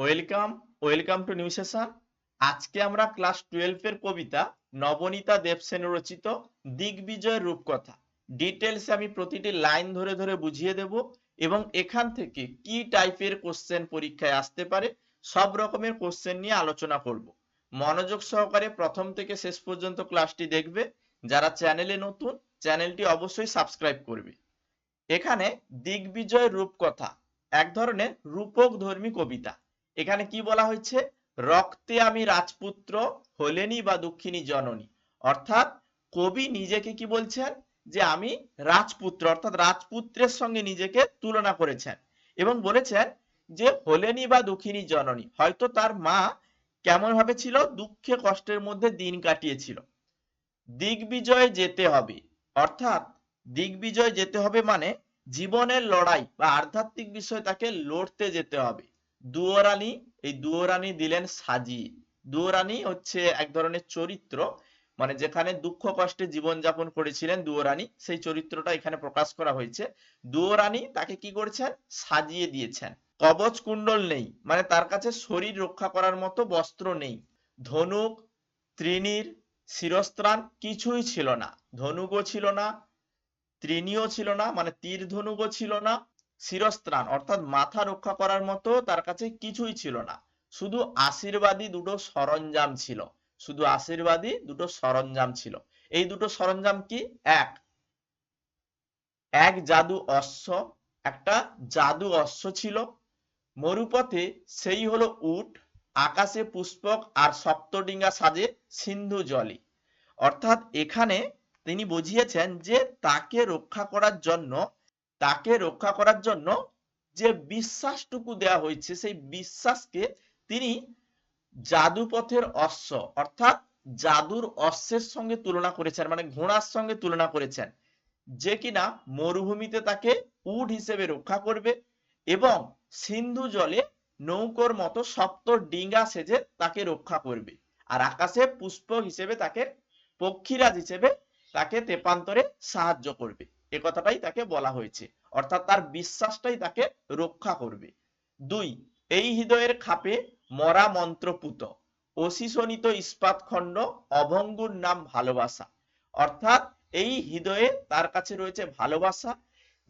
Welcome welcome to new session আজকে আমরা class twelve এর কবিতা নবনীতা দেবসেন রচিত দিগ্বিজয় রূপকথা। ডিটেলস আমি প্রতিটি লাইন ধরে ধরে বুঝিয়ে দেব এবং এখান থেকে কি টাইপের কোশ্চেন পরীক্ষায় আসতে পারে সব রকমের কোশ্চেন নিয়ে আলোচনা করব। মনোযোগ সহকারে প্রথম থেকে শেষ পর্যন্ত ক্লাসটি দেখবে। যারা চ্যানেলে নতুন চ্যানেলটি অবশ্যই সাবস্ক্রাইব করবে। এখানে দিগ্বিজয় রূপকথা, এক ধরনের রূপক ধর্মী কবিতা। এখানে কি বলা হয়েছে? রক্তে আমি রাজপুত্র, হলেনি বা দুঃখিনী জননী। অর্থাৎ কবি নিজেকে কি বলছেন? যে আমি রাজপুত্র, অর্থাৎ রাজপুত্রের সঙ্গে নিজেকে তুলনা করেছেন এবং বলেছেন যে হলেনি বা দুঃখিনী জননী। হয়তো তার মা কেমন ভাবে ছিল? দুঃখে কষ্টের মধ্যে দিন কাটিয়েছিল। দিগ্বিজয় যেতে হবে। অর্থাৎ দিগ্বিজয় যেতে হবে মানে জীবনের লড়াই বা আধ্যাত্মিক বিষয় তাকে লড়তে যেতে হবে। দুয়োরানি, এই দুয়োরানি দিলেন সাজিয়ে দুয়োরানি হচ্ছে এক ধরনের চরিত্র মানে যেখানে দুঃখ কষ্টে জীবন যাপন করেছিলেন দুয়োরানি, সেই চরিত্রটা এখানে প্রকাশ করা হয়েছে। দুয়োরানি তাকে কি করেছেন? সাজিয়ে দিয়েছেন। কবচ কুণ্ডল নেই মানে তার কাছে শরীর রক্ষা করার মতো বস্ত্র নেই। ধনুক ত্রিনীর শিরস্ত্রাণ কিছুই ছিল না। ধনুকও ছিল না ত্রিনীয় ছিল না মানে তীর ধনুকও ছিল না শিরস্ত্রাণ, অর্থাৎ মাথা রক্ষা করার মতো তার কাছে কিছুই ছিল না। শুধু আশীর্বাদী দুটো সরঞ্জাম ছিল। শুধু আশীর্বাদী দুটো সরঞ্জাম ছিল। এই দুটো সরঞ্জাম কি? এক। এক জাদু অশ্ব, একটা জাদু অশ্ব ছিল। মরুপথে সেই হলো উট, আকাশে পুষ্পক আর সপ্তডিঙ্গা সাজে সিন্ধু জলে। অর্থাৎ এখানে তিনি বুঝিয়েছেন যে তাকে রক্ষা করার জন্য তাকে রক্ষা করার জন্য যে বিশ্বাসটুকু দেয়া হয়েছে, সেই বিশ্বাসকে তিনি জাদুপথের অশ্ব, অর্থাৎ জাদুর অশ্বের সঙ্গে তুলনা করেছেন মানে ঘোড়ার সঙ্গে তুলনা করেছেন, যে কিনা মরুভূমিতে তাকে উট হিসেবে রক্ষা করবে এবং সিন্ধু জলে নৌকোর মতো সপ্ত ডিঙ্গা সেজে তাকে রক্ষা করবে, আর আকাশে পুষ্প হিসেবে তাকে পক্ষীরাজ হিসেবে তাকে তেপান্তরে সাহায্য করবে। এ কথাটাই তাকে বলা হয়েছে। অর্থাৎ তার বিশ্বাসটাই তাকে রক্ষা করবে। দুই, এই হৃদয়ের খাপে মরা মন্ত্রপুত, অশিশনিত ইস্পাত খণ্ড অভঙ্গুর নাম ভালোবাসা। অর্থাৎ এই হৃদয়ে তার কাছে রয়েছে ভালোবাসা,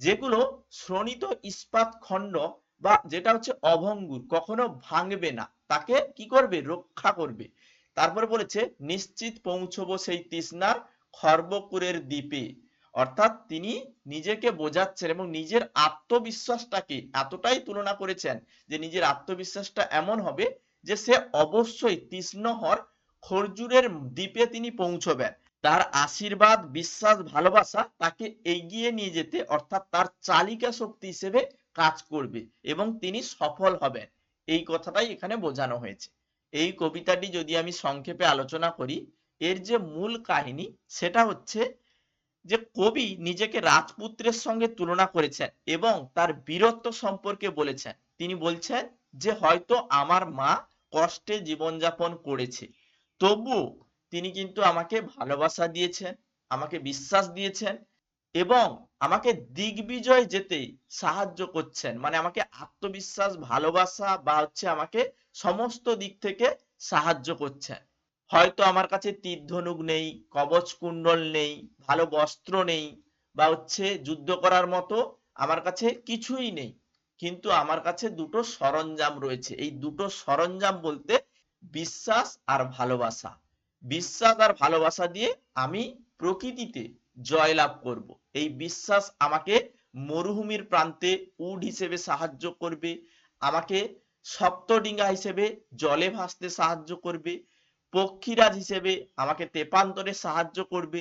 যেগুলো শ্রণিত ইস্পাত খণ্ড বা যেটা হচ্ছে অভঙ্গুর, কখনো ভাঙবে না। তাকে কি করবে? রক্ষা করবে। তারপরে বলেছে, নিশ্চিত পৌঁছবো সেই তৃষ্ণার খর্বপুরের দ্বীপে। অর্থাৎ তিনি নিজেকে বোঝাচ্ছেন এবং নিজের আত্মবিশ্বাসটাকে এতটাই তুলনা করেছেন যে নিজের আত্মবিশ্বাসটা এমন হবে যে সে অবশ্যই তৃষ্ণ হর খরজুরের দ্বীপে তিনি পৌঁছবেন। তার আশীর্বাদ, বিশ্বাস, ভালোবাসা তাকে এগিয়ে নিয়ে যেতে অর্থাৎ তার চালিকা শক্তি হিসেবে কাজ করবে এবং তিনি সফল হবেন। এই কথাটাই এখানে বোঝানো হয়েছে। এই কবিতাটি যদি আমি সংক্ষেপে আলোচনা করি, এর যে মূল কাহিনী সেটা হচ্ছে যে কবি নিজেকে রাজপুত্রের সঙ্গে তুলনা করেছেন এবং তার বীরত্ব সম্পর্কে বলেছেন। তিনি বলছেন যে, হয়তো আমার মা কষ্টে জীবনযাপন করেছে। তবুও তিনি কিন্তু আমাকে ভালোবাসা দিয়েছেন, আমাকে বিশ্বাস দিয়েছেন এবং আমাকে দিগ্বিজয় যেতে সাহায্য করছেন। মানে আমাকে আত্মবিশ্বাস, ভালোবাসা বা হচ্ছে আমাকে সমস্ত দিক থেকে সাহায্য করছেন। হয়তো আমার কাছে তীর ধনুক নেই, কবচ কুণ্ডল নেই, ভালো বস্ত্র নেই বা হচ্ছে যুদ্ধ করার মতো আমার কাছে কিছুই নেই। কিন্তু আমার কাছে দুটো সরঞ্জাম রয়েছে। এই দুটো সরঞ্জাম বলতে বিশ্বাস আর ভালোবাসা। বিশ্বাস আর ভালোবাসা দিয়ে আমি প্রকৃতিতে জয়লাভ করব। এই বিশ্বাস আমাকে মরুভূমির প্রান্তে উড হিসেবে সাহায্য করবে, আমাকে সপ্তডিঙ্গা হিসেবে জলে ভাসতে সাহায্য করবে পক্ষীরাজ হিসেবে আমাকে তেপান্তরে সাহায্য করবে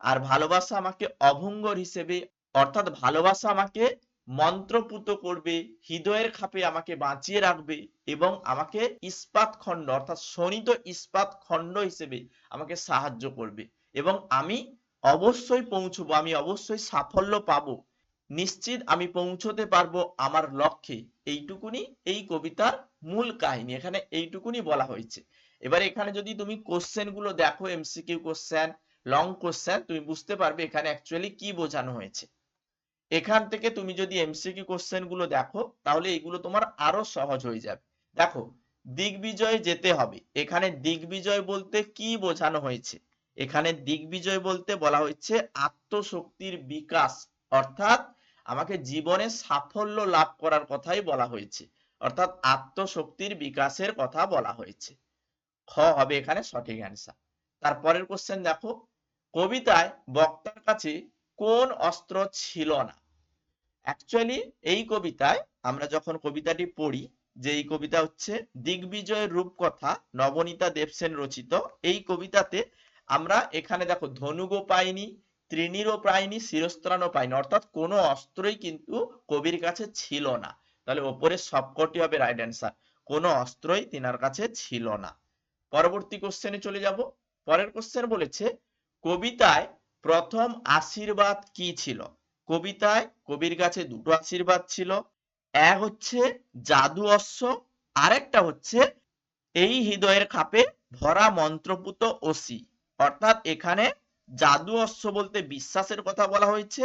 আর ভালোবাসা আমাকে অভঙ্গর হিসেবে, অর্থাৎ ভালোবাসা আমাকে মন্ত্রপুত করবে, হৃদয়ের খাপে আমাকে বাঁচিয়ে রাখবে এবং আমাকে ইস্পাত খণ্ড, অর্থাৎ শোণিত ইস্পাত খণ্ড হিসেবে আমাকে সাহায্য করবে এবং আমি অবশ্যই পৌঁছবো, আমি অবশ্যই সাফল্য পাবো। নিশ্চিত আমি পৌঁছতে পারব আমার লক্ষ্যে। এইটুকুনি এই কবিতার মূল কাহিনী, এখানে এইটুকুনি বলা হয়েছে। এবার এখানে যদি তুমি কোশ্চেনগুলো দেখো এমসিকিউ কোশ্চেন লং কোশ্চেন তুমি বুঝতে পারবে এখানে অ্যাকচুয়ালি কি বোঝানো হয়েছে। এখান থেকে তুমি যদি এমসিকিউ কোশ্চেনগুলো দেখো, তাহলে এগুলো তোমার আরও সহজ হয়ে যাবে। দেখো, দিগ্বিজয় যেতে হবে। এখানে দিগ্বিজয় বলতে কি বোঝানো হয়েছে? এখানে দিগ্বিজয় বলতে বলা হয়েছে আত্মশক্তির বিকাশ, অর্থাৎ আমাকে জীবনে সাফল্য লাভ করার কথাই বলা হয়েছে। অর্থাৎ আত্মশক্তির বিকাশের কথা বলা হয়েছে। খ হবে এখানে সঠিক অ্যান্সার তারপরের কোশ্চেন দেখো, কবিতায় বক্তার কাছে কোন অস্ত্র ছিল না? অ্যাকচুয়ালি এই কবিতায় আমরা যখন কবিতাটি পড়ি, যে এই কবিতা হচ্ছে দিগ্বিজয়ের রূপকথা, নবনীতা দেবসেন রচিত, এই কবিতাতে আমরা এখানে দেখো ধনুকও পাইনি ত্রিনীরও পাইনি, শিরস্ত্রাণও পাইনি, অর্থাৎ কোনো অস্ত্রই কিন্তু কবির কাছে ছিল না। তাহলে ওপরের সবকটি হবে রাইট অ্যান্সার কোনো অস্ত্রই তিনার কাছে ছিল না। পরবর্তী কোশ্চেনে চলে যাব। পরের কোশ্চেন বলেছে, কবিতায় প্রথম আশীর্বাদ কি ছিল? কবিতায় কবির কাছে দুটো আশীর্বাদ ছিল। এক হচ্ছে জাদু অশ্ব, আরেকটা হচ্ছে এই হৃদয়ের খাপে ভরা মন্ত্রপুত অসি অর্থাৎ এখানে জাদু অশ্ব বলতে বিশ্বাসের কথা বলা হয়েছে,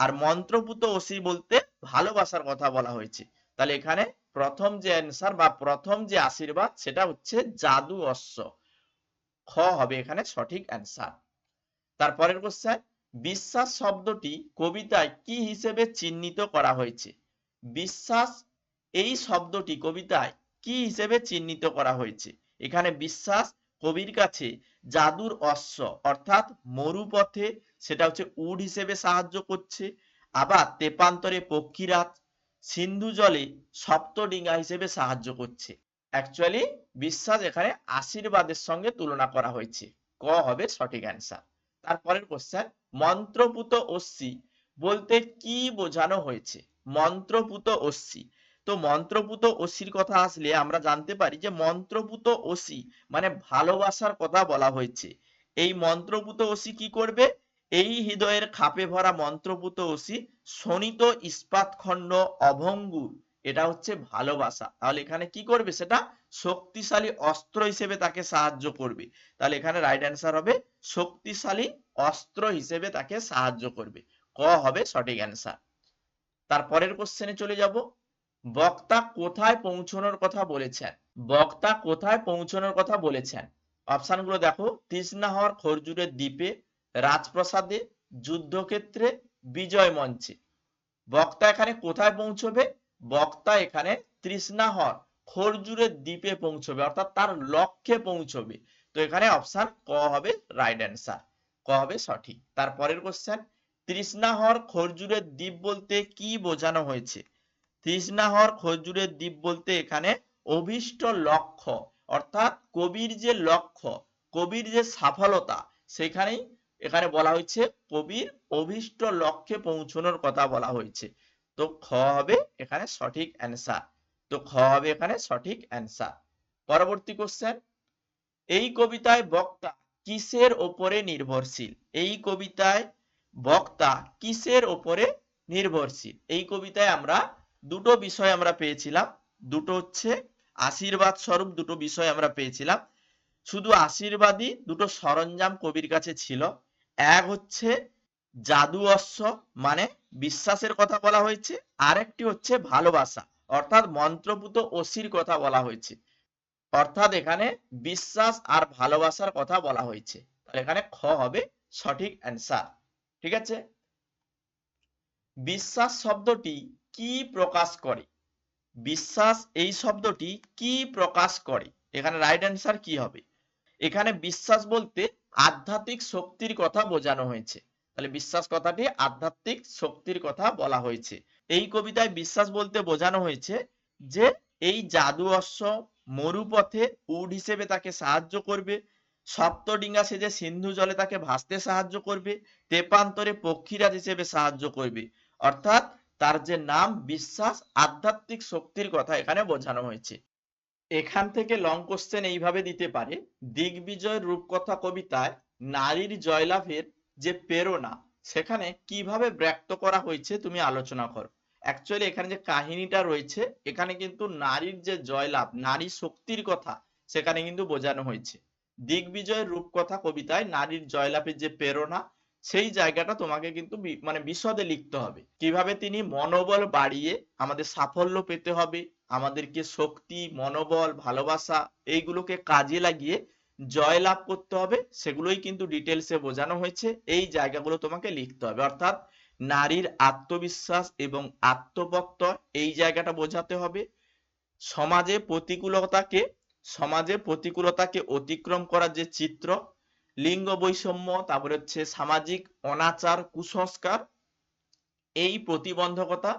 আর মন্ত্রপুত অসি বলতে ভালোবাসার কথা বলা হয়েছে। তাহলে এখানে প্রথম যে অ্যান্সার বা প্রথম যে আশীর্বাদ, সেটা হচ্ছে জাদু অশ্ব। খ হবে এখানে সঠিক অ্যান্সার তারপরের কোশ্চেন বিশ্বাস শব্দটি কবিতায় কি হিসেবে চিহ্নিত করা হয়েছে? বিশ্বাস, এই শব্দটি কবিতায় কি হিসেবে চিহ্নিত করা হয়েছে? এখানে বিশ্বাস, কবির কাছে জাদুর অশ্ব, অর্থাৎ মরুপথে, সেটা হচ্ছে উড হিসেবে সাহায্য করছে। আবার তেপান্তরে পক্ষীরাজ সিন্ধু জলে সপ্তডিঙ্গা হিসেবে সাহায্য করছে। অ্যাকচুয়ালি বিশ্বাস এখানে আশীর্বাদের সঙ্গে তুলনা করা হয়েছে। ক হবে সঠিক অ্যান্সার তারপরের কোশ্চেন মন্ত্রপুত অশ্বি বলতে কি বোঝানো হয়েছে? মন্ত্রপুত অশ্বি তো মন্ত্রপুত অসির কথা আসলে আমরা জানতে পারি যে মন্ত্রপুত অসি মানে ভালোবাসার কথা বলা হয়েছে। এই মন্ত্রপুত অসি কি করবে? এই হৃদয়ের খাপে ভরা মন্ত্রপুত অসি শোণিত ইস্পাত খণ্ড অভঙ্গুর এটা হচ্ছে ভালোবাসা। তাহলে এখানে কি করবে সেটা? শক্তিশালী অস্ত্র হিসেবে তাকে সাহায্য করবে। তাহলে এখানে রাইট অ্যান্সার হবে শক্তিশালী অস্ত্র হিসেবে তাকে সাহায্য করবে। ক হবে সঠিক অ্যান্সার তারপরের কোশ্চেনে চলে যাব। বক্তা কোথায় পৌঁছানোর কথা বলেছেন? বক্তা কোথায় পৌঁছানোর কথা বলেছেন? অপশনগুলো দেখো। তৃষ্ণা হওয়ার খরজুরের দ্বীপে রাজপ্রাসাদে যুদ্ধক্ষেত্রে বিজয় মঞ্চে। বক্তা এখানে কোথায় পৌঁছবে? বক্তা এখানে তৃষ্ণাহর খরজুরের দ্বীপে পৌঁছবে, অর্থাৎ তার লক্ষ্যে পৌঁছবে। তো এখানে অপশন ক হবে রাইট অ্যান্সার ক হবে সঠিক। তারপরের কোশ্চেন তৃষ্ণাহর খরজুরের দ্বীপ বলতে কি বোঝানো হয়েছে? তৃষ্ণাহর খরজুরের দ্বীপ বলতে এখানে অভিষ্ট লক্ষ্য, অর্থাৎ কবির যে লক্ষ্য, কবির যে সফলতা, সেখানেই এখানে বলা হয়েছে কবির অভিষ্ট লক্ষ্যে পৌঁছানোর কথা বলা হয়েছে। তো খ হবে এখানে সঠিক অ্যান্সার তো খ হবে এখানে সঠিক অ্যান্সার পরবর্তী কোশ্চেন এই কবিতায় বক্তা কিসের ওপরে নির্ভরশীল? এই কবিতায় বক্তা কিসের ওপরে নির্ভরশীল? এই কবিতায় আমরা দুটো বিষয় আমরা পেয়েছিলাম। দুটো হচ্ছে আশীর্বাদ স্বরূপ, দুটো বিষয় আমরা পেয়েছিলাম। শুধু আশীর্বাদই, দুটো সরঞ্জাম কবির কাছে ছিল। এক হচ্ছে জাদু অশ্ব মানে বিশ্বাসের কথা বলা হয়েছে। আরেকটি হচ্ছে ভালোবাসা, অর্থাৎ মন্ত্রপুত অসির কথা বলা হয়েছে। অর্থাৎ এখানে বিশ্বাস আর ভালোবাসার কথা বলা হয়েছে। এখানে খ হবে সঠিক অ্যান্সার ঠিক আছে? বিশ্বাস শব্দটি কি প্রকাশ করে? বিশ্বাস এই শব্দটি কি প্রকাশ করে? এখানে রাইট অ্যান্সার কি হবে? এখানে বিশ্বাস বলতে আধ্যাত্মিক শক্তির কথা বোঝানো হয়েছে। তাহলে বিশ্বাস কথাটি আধ্যাত্মিক শক্তির কথা বলা হয়েছে। এই কবিতায় বিশ্বাস বলতে বোঝানো হয়েছে যে, এই জাদু অশ্ব মরুপথে উড হিসেবে তাকে সাহায্য করবে সপ্তডিঙ্গা সেজে সিন্ধু জলে তাকে ভাসতে সাহায্য করবে, তেপান্তরে পক্ষীরাজ হিসেবে সাহায্য করবে। অর্থাৎ তার যে নাম, বিশ্বাস, আধ্যাত্মিক শক্তির কথা এখানে বোঝানো হয়েছে। এখান থেকে লং কোশ্চেন এইভাবে দিতে পারে। দিগ্বিজয় রূপকথা কবিতায় নারীর জয়লাভের যে প্রেরণা, সেখানে কীভাবে ব্যক্ত করা হয়েছে তুমি আলোচনা করো। অ্যাকচুয়ালি এখানে যে কাহিনীটা রয়েছে, এখানে কিন্তু নারীর যে জয়লাভ, নারী শক্তির কথা, সেখানে কিন্তু বোঝানো হয়েছে। দিগ্বিজয়ের রূপকথা কবিতায় নারীর জয়লাভের যে প্রেরণা, সেই জায়গাটা তোমাকে কিন্তু মানে বিশদে লিখতে হবে। কীভাবে তিনি মনোবল বাড়িয়ে আমাদের সাফল্য পেতে হবে আমাদেরকে শক্তি, মনোবল, ভালোবাসা এইগুলোকে কাজে লাগিয়ে জয় লাভ করতে হবে। সেগুলোই কিন্তু ডিটেলসে বোঝানো হয়েছে। এই জায়গাগুলো তোমাকে লিখতে হবে। অর্থাৎ নারীর আত্মবিশ্বাস এবং আত্মপ্রত্যয় এই জায়গাটা বোঝাতে হবে। সমাজে প্রতিকূলতাকে সমাজে প্রতিকূলতাকে অতিক্রম করার যে চিত্র, লিঙ্গ বৈষম্য, তারপরে হচ্ছে সামাজিক অনাচার, কুসংস্কার, এই প্রতিবন্ধকতা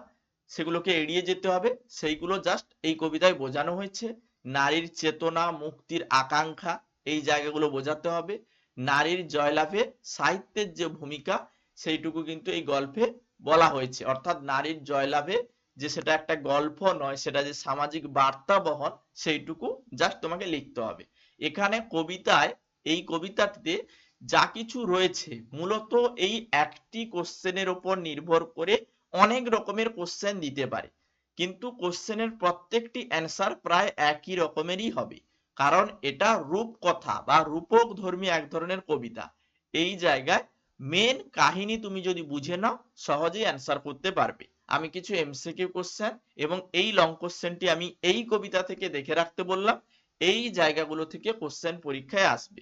সেগুলোকে এড়িয়ে যেতে হবে। সেইগুলো জাস্ট এই কবিতায় বোঝানো হয়েছে। নারীর চেতনা, মুক্তির আকাঙ্ক্ষা, এই জায়গাগুলো বোঝাতে হবে। নারীর জয়লাভে সাহিত্যের যে ভূমিকা, সেইটুকু কিন্তু এই গল্পে বলা হয়েছে। অর্থাৎ নারীর জয়লাভে যে সেটা একটা গল্প নয়, সেটা যে সামাজিক বার্তা বহন, সেইটুকু জাস্ট তোমাকে লিখতে হবে। এখানে কবিতায়, এই কবিতাটিতে যা কিছু রয়েছে, মূলত এই একটি কোশ্চেনের উপর নির্ভর করে অনেক রকমের কোশ্চেন দিতে পারে। কিন্তু কোশ্চেনের প্রত্যেকটি অ্যান্সার প্রায় একই রকমেরই হবে। কারণ এটা রূপকথা বা রূপক ধর্মী এক ধরনের কবিতা। এই জায়গায় মেন কাহিনী তুমি যদি বুঝে নাও, সহজেই অ্যান্সার করতে পারবে। আমি কিছু এমসিকিউ কোশ্চেন এবং এই লং কোশ্চেনটি আমি এই কবিতা থেকে দেখে রাখতে বললাম। এই জায়গাগুলো থেকে কোশ্চেন পরীক্ষায় আসবে।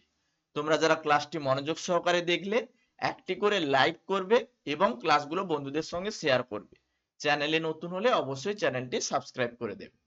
তোমরা যারা ক্লাসটি মনোযোগ সহকারে দেখলে একটি করে লাইক করবে এবং ক্লাসগুলো বন্ধুদের সঙ্গে শেয়ার করবে। চ্যানেলে নতুন হলে অবশ্যই চ্যানেলটি সাবস্ক্রাইব করে দেবে।